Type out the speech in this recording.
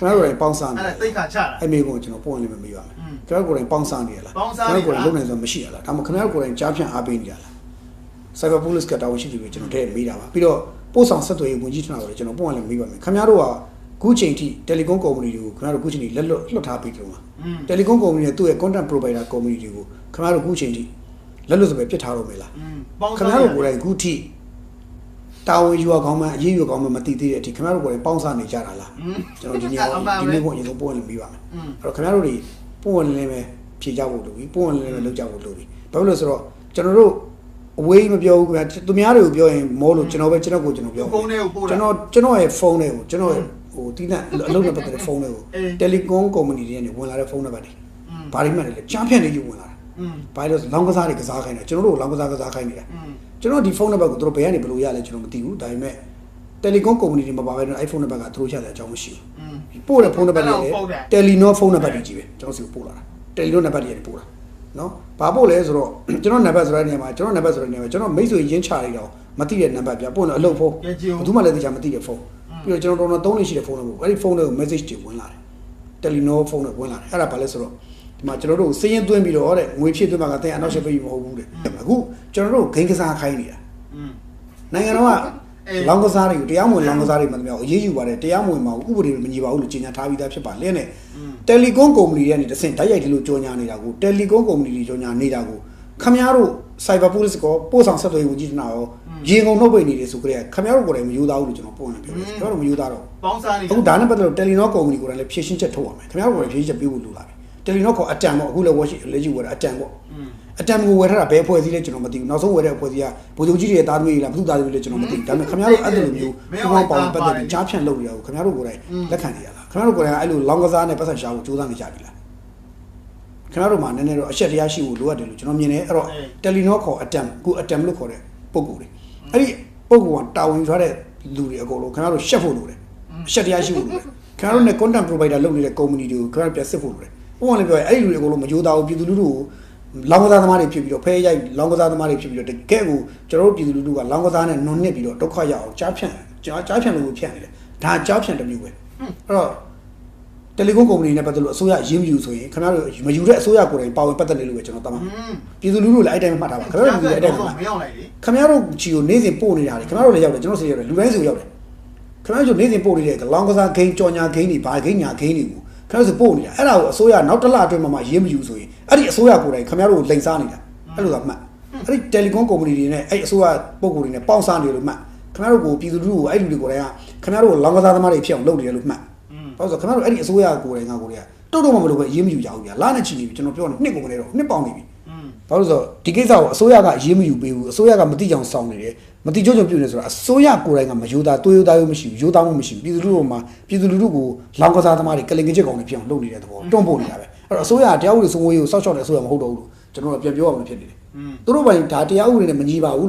ကျွန်တော်ကိုယ်တိုင်ပေါင်းစားနေအဲ့ဒါတိတ်ခါချတာအမေကိုကျွန်တော်ပုံလေးမမေးရမယ်ကျွန်တော်ကိုယ်တိုင်ပေါင်းစားနေရလားပေါင်းစားနေကျွန်တော်ကိုယ်တိုင်လုပ်နေဆိုမရှိရလားဒါမှခင်ဗျားကိုယ်တိုင်ကြားဖြန့်အားပေးနေရလားဆိုင်ဘာပိုလစ်ကတာဝန်ရှိသူတွေကျွန်တော်တဲ့မေးတာပါပြီးတော့ပို့ဆောင်ဆက်သွယ်ရေးဝန်ကြီးဌာနကိုလည်းကျွန်တော်ပုံလေးမေးပါမယ်ခင်ဗျားတို့ကခုချိန်ထိတယ်လီကွန်ကုမ္ပဏီတွေကိုခင်ဗျားတို့ခုချိန်ထိလက်လွတ်လွှတ်ထားပြီးတုန်းကတယ်လီကွန်ကုမ္ပဏီနဲ့သူ့ရဲ့ content provider ကုမ္ပဏီတွေကိုခင်ဗျားတို့ခုချိန်ထိလက်လွတ်စပယ်ပြစ်ထားတော့မယ်လားခင်ဗျားတို့ကိုယ်တိုင်ခုထိ တာဝန်ယူကောင်းမှအရေးယူကောင်းမှမသိသေးတဲ့အထိခင်ဗျားတို့ကိုယ်ပေါင်းစားနေကြတာလားကျွန်တော်ဒီနေ့ဒီနေ့ကိုအရင်ဆုံးပို့ဝင်ပြီးပါမယ်အဲ့တော့ခင်ဗျားတို့တွေပို့ဝင်လည်းပဲဖြေကြဖို့လိုပြီပို့ဝင်လည်းပဲလုပ်ကြဖို့လိုပြီဘာလို့လဲဆိုတော့ကျွန်တော်တို့အဝေးမပြောဘူးခင်ဗျာသူများတွေကိုပြောရင်မောလို့ကျွန်တော်ပဲကျွန်တော်ကိုကျွန်တော်ပြောဖုန်းတွေကိုပို့တာကျွန်တော်ကျွန်တော်ရဲ့ဖုန်းတွေကိုကျွန်တော်ဟိုတိနဲ့အလုပ်နဲ့ပတ်သက်တဲ့ဖုန်းတွေကိုတယ်လီကွန်ကုမ္ပဏီတွေကနေဝင်လာတဲ့ဖုန်းနံပါတ်တွေဘာတွေမှလည်းချမ်းဖြန့်နေယူဝင်လာတာ ဗိုင်းရပ်စ်လောင်းကစားတွေကစားခိုင်းတယ်ကျွန်တော်တို့လောင်းကစားကစားခိုင်းနေတာကျွန်တော်ဒီဖုန်းနံပါတ်ကိုတို့ဘယ်ကနေဘယ်လိုရလဲကျွန်တော်မသိဘူးဒါပေမဲ့တယ်လီကွန်ကုမ္ပဏီတွေမပါဘဲနဲ့အဲ့ဖုန်းနံပါတ်ကသူတို့ရတဲ့အကြောင်းမရှိဘူးပို့တဲ့ဖုန်းနံပါတ်တွေလည်းတယ်လီနောဖုန်းနံပါတ်တွေကြီးပဲကျွန်တော်စီပို့လာတာတယ်လီနောနံပါတ်တွေလည်းပို့လာနော်ဘာပို့လဲဆိုတော့ကျွန်တော်နံပါတ်ဆိုတဲ့နေရာမှာကျွန်တော်နံပါတ်ဆိုတဲ့နေရာမှာကျွန်တော်မိတ်ဆွေရင်းချလိုက်တော့မသိတဲ့နံပါတ်ပြပို့တော့အလုပ်ဖုန်းဘယ်သူမှလည်းသိချာမသိတဲ့ဖုန်းပြီးတော့ကျွန်တော်တော်တော်သုံးနေရှိတဲ့ဖုန်းနံပါတ်အဲ့ဒီဖုန်းတွေကို message တွေဝင်လာတယ်တယ်လီနောဖုန်းတွေဝင်လာတယ်အဲ့ဒါဘာလဲဆိုတော့ ဒီမှာကျွန်တော်တို့စည်ရင်သွင်းပြီးတော့တဲ့ငွေဖြည့်သွင်းမှာကတင်အနောက်ရှက်ပေးပြီးမဟုတ်ဘူးတဲ့အခုကျွန်တော်တို့ဂိမ်းကစားခိုင်းနေတာနိုင်ငံတော်ကလောင်းကစားတွေကိုတရားမဝင်လောင်းကစားတွေမှန်တယ်အရေးယူပါတယ်တရားမဝင်ပါဘူးဥပဒေမညီပါဘူးလို့ကြေညာထားပြီးသားဖြစ်ပါလင်းနဲ့တယ်လီကွန်ကုမ္ပဏီတွေကနေတဆင့်တိုက်ရိုက်ဒီလိုကြော်ညာနေတာကိုတယ်လီကွန်ကုမ္ပဏီတွေကြော်ညာနေတာကိုခမရတို့စိုက်ဘာပိုလစ်ကောပို့ဆောင်ဆက်သွယ်ရေးဝန်ကြီးဌာနရောရေငုံနှုတ်ပိတ်နေတယ်ဆိုကြတဲ့ခမရတို့ကိုယ်တိုင်မယူသားဘူးလို့ကျွန်တော်ပုံနဲ့ပြောတယ်ကျွန်တော်တို့မယူသားတော့ပေါင်းစားနေအခုဒါနဲ့ပတ်သက်လို့တယ်လီနောကုမ္ပဏီကိုယ်တိုင်လည်းဖြည့်ရှင်းချက်ထုတ်ရမယ်ခမရတို့ကိုယ်တိုင်ဖြည့်ရှင်းချက်ပေးဖို့လိုလာတယ် တယ်လီနောကအတန်ပေါ့အခုလည်းဝက်ရှိလက်ရှိဝယ်တာအတန်ပေါ့อืมအတံကိုဝယ်ထားတာဘယ်အဖွဲ့အစည်းလဲကျွန်တော်မသိဘူးနောက်ဆုံးဝယ်တဲ့အဖွဲ့အစည်းကဗိုလ်ချုပ်ကြီးတွေရဲ့တာသမီးတွေလားဘုသူသားသမီးလဲကျွန်တော်မသိဘူးဒါပေမဲ့ခင်ဗျားတို့အဲ့လိုမျိုးပူပေါင်းပေါင်းပတ်သက်ပြီးကြားဖြန့်လုပ်နေရကိုခင်ဗျားတို့ကိုယ်တိုင်လက်ခံနေရလားခင်ဗျားတို့ကိုယ်တိုင်အဲ့လိုလောင်းကစားနဲ့ပတ်သက်ရှာဖို့ကြိုးစားနေကြပြီလားခင်ဗျားတို့မှာနည်းနည်းတော့အချက်တရားရှိဖို့လိုအပ်တယ်လို့ကျွန်တော်မြင်တယ်အဲ့တော့တယ်လီနောခေါ်အတံကိုအတံလို့ခေါ်တဲ့ပုံကိုယ်တွေအဲ့ဒီပုံကိုကတာဝန်ယူထားတဲ့လူတွေအကုန်လုံးခင်ဗျားတို့ရှက်ဖို့လိုတယ်အချက်တရားရှိဖို့လိုတယ်ခင်ဗျားတို့နဲ့ content provider လုပ်နေတဲ့ company တွေကိုခင်ဗျားတို့ပြန်စစ်ဖို့လိုတယ် ဥပမာလည်းပြောရင်အဲ့ဒီလူတွေအကုန်လုံးမကြိုးစားဘူးပြည်သူလူထုကိုလောင်းကစားသမားတွေဖြစ်ပြီးတော့ဖဲရိုက်လောင်းကစားသမားတွေဖြစ်ပြီးတော့တကယ့်ကိုကျွန်တော်တို့ပြည်သူလူထုကလောင်းကစားနဲ့နွန်နစ်ပြီးတော့ဒုက္ခရောက်အောင်ကြားဖြန့်ကြားကြားဖြန့်လို့ဖြန့်နေတယ်ဒါကြားဖြန့်တစ်မျိုးပဲအဲ့တော့တယ်လီကွန်ကုမ္ပဏီနဲ့ပတ်သက်လို့အစိုးရရင်းမယူဆိုရင်ခင်ဗျားတို့မယူတဲ့အစိုးရကိုယ်တိုင်ပါဝင်ပတ်သက်နေလို့ပဲကျွန်တော်တတ်မှာอืมပြည်သူလူထုလည်းအဲ့တိုင်းမှတ်ထားပါခင်ဗျားတို့လူတွေအဲ့တိုင်းမှတ်မရောက်လိုက်လေခင်ဗျားတို့ချီကိုနေ့စဉ်ပို့နေတာလေခင်ဗျားတို့လည်းရောက်တယ်ကျွန်တော်စီရောက်တယ်လူတိုင်းစီရောက်တယ်ခင်ဗျားတို့နေ့စဉ်ပို့နေတဲ့လောင်းကစားဂိမ်းကြော်ညာဂိမ်းတွေဘာဂိမ်းညာဂိမ်းတွေကို ခင်ဗျားဆိုပို့နေတာအဲ့ဒါကိုအစိုးရနောက်တစ်လအတွင်းမှာမှရေးမယူဆိုရင်အဲ့ဒီအစိုးရကိုယ်တိုင်ခင်ဗျားတို့ကိုလိန်စားနေတာအဲ့လိုသာမှတ်အဲ့ဒီတယ်လီကွန်ကုမ္ပဏီတွေနဲ့အဲ့အစိုးရပုံကိုယ်တွေနဲ့ပေါင်းစားနေလို့မှတ်ခင်ဗျားတို့ကိုပြည်သူလူထုကိုအဲ့လူတွေကိုယ်တိုင်ကခင်ဗျားတို့ကိုလောင်ကစားသမားတွေဖြစ်အောင်လုပ်နေတယ်လို့မှတ်ဟုတ်ဆိုခင်ဗျားတို့အဲ့ဒီအစိုးရကိုယ်တိုင်ကကိုယ်တိုင်ကတော်တော်မှမလို့ပဲရေးမယူကြဘူးဗျာလာနဲ့ချီနေပြီကျွန်တော်ပြောနေနှစ်ကုန်နေတော့နှစ်ပေါင်နေပြီ ဘာလို့လဲဆိုတော့ဒီကိစ္စကိုအစိုးရကအရေးမယူပေးဘူးအစိုးရကမတိကြအောင်စောင့်နေတယ်မတိကျကျပြုနေဆိုတာအစိုးရကိုယ်တိုင်ကမယူသားတွေးယူသားရုံမရှိဘူးယူသားမှုမရှိဘူးပြည်သူလူထုမှာပြည်သူလူထုကိုလောင်ကစားသမားတွေကလင်ကကြက်ကောင်တွေဖြစ်အောင်လုပ်နေတဲ့သဘောတွန့်ပို့နေတာပဲအဲ့တော့အစိုးရကတရားဥပဒေစိုးမိုးရေးကိုစောင့်ရှောက်တဲ့အစိုးရမဟုတ်တော့ဘူးလို့ကျွန်တော်တို့ကပြန်ပြောရမှာဖြစ်နေတယ်อืมသူတို့ပိုင်းဒါတရားဥပဒေနဲ့မညီပါဘူး